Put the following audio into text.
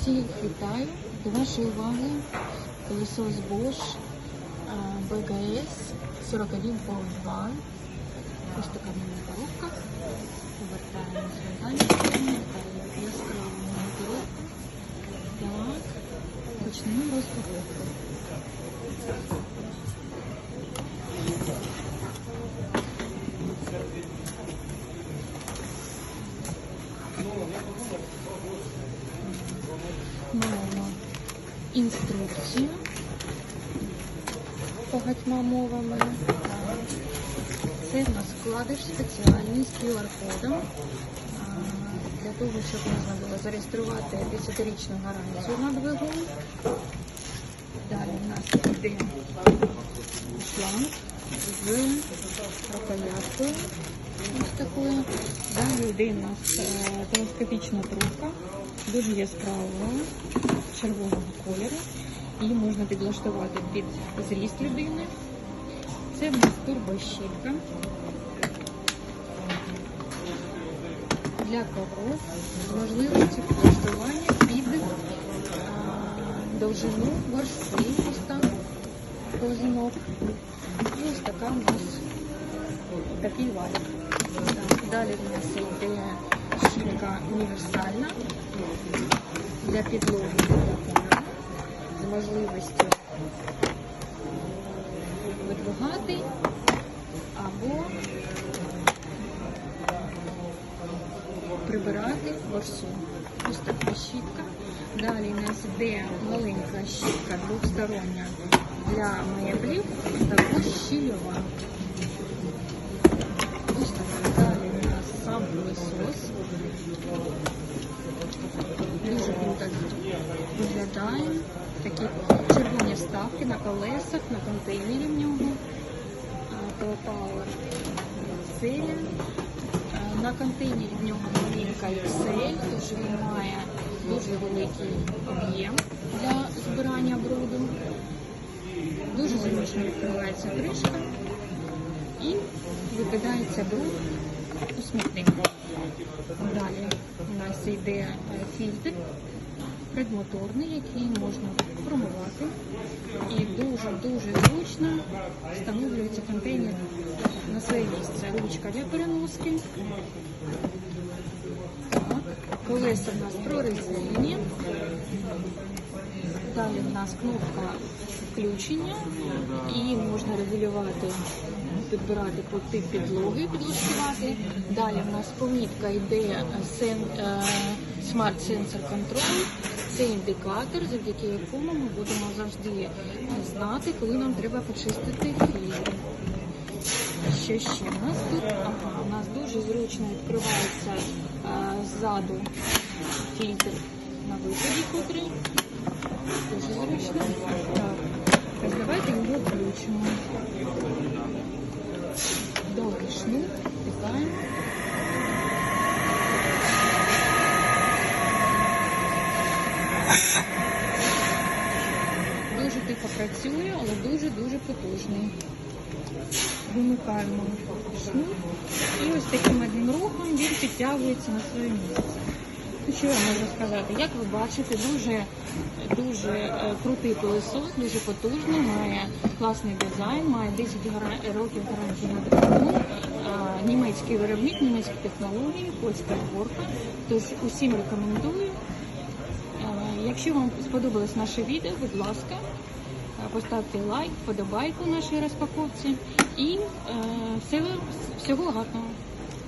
Всіх вітаю до вашої уваги пилосос Bosch BGS 41 по 2. Ось така мені коробка. Повертаємо зв'язання. Яскрава коробка. Так. Почнемо розпаковку. Маємо інструкцію багатьма мовами. Це в нас вкладиш спеціальний з QR-кодом для того, щоб можна було зареєструвати 10-річну гарантію на двигун. Далі в нас йде шланг з рукояткою. Ось такою. Далі йде у нас е, телескопічна трубка, дуже яскравого червоного кольору. Її можна підлаштувати під зріст людини. Це в нас турбощітка. Для кого з можливістю підлаштування під а, довжину горшки, так. І ось така у нас такий валік. Далі в нас йде щітка універсальна для підлоги з можливістю видвигати або прибирати борсу. Ось така щітка. Далі у нас йде маленька щітка двостороння для меблів, також щільова. Ось так. Далі у нас сам пилосос. Дуже круто виглядає. Такі червоні вставки на колесах, на контейнері в нього. Power Excel. На контейнері в нього маленька Excel, тож він має дуже великий об'єм для збирання бруду. Дуже зручно відкривається кришка і викидається бруд у смітник. Далі у нас йде е, фільтр предмоторний, який можна промивати. І дуже-дуже зручно встановлюється контейнер на своє місце. Ручка для переноски. Так. Колеса в нас прорезинені. Далі в нас кнопка включення і можна регулювати, підбирати по тип підлоги, підлаштувати. Далі в нас помітка йде сен, е, Smart Sensor Control. Це індикатор, завдяки якому ми будемо завжди е, знати, коли нам треба почистити фільтр. Що ще у нас тут? Ага, у нас дуже зручно відкривається е, ззаду фільтр на виході, котрий. Дуже зручно. Так, давайте його включимо. Довгий шнур, втикаємо. Дуже тихо працює, але дуже-дуже потужний. Вимикаємо шнур і ось таким одним рухом він підтягується на своє місце. Ну, Що я можу сказати? Як ви бачите, дуже дуже е, крутий пилосос, дуже потужний, має класний дизайн, має 10 років гарантії на допомогу, німецький виробник, німецькі технології, польська зборка. Тож усім рекомендую. Якщо вам сподобалось наше відео, будь ласка, поставте лайк, подобайку нашій розпаковці і е, всього, гарного.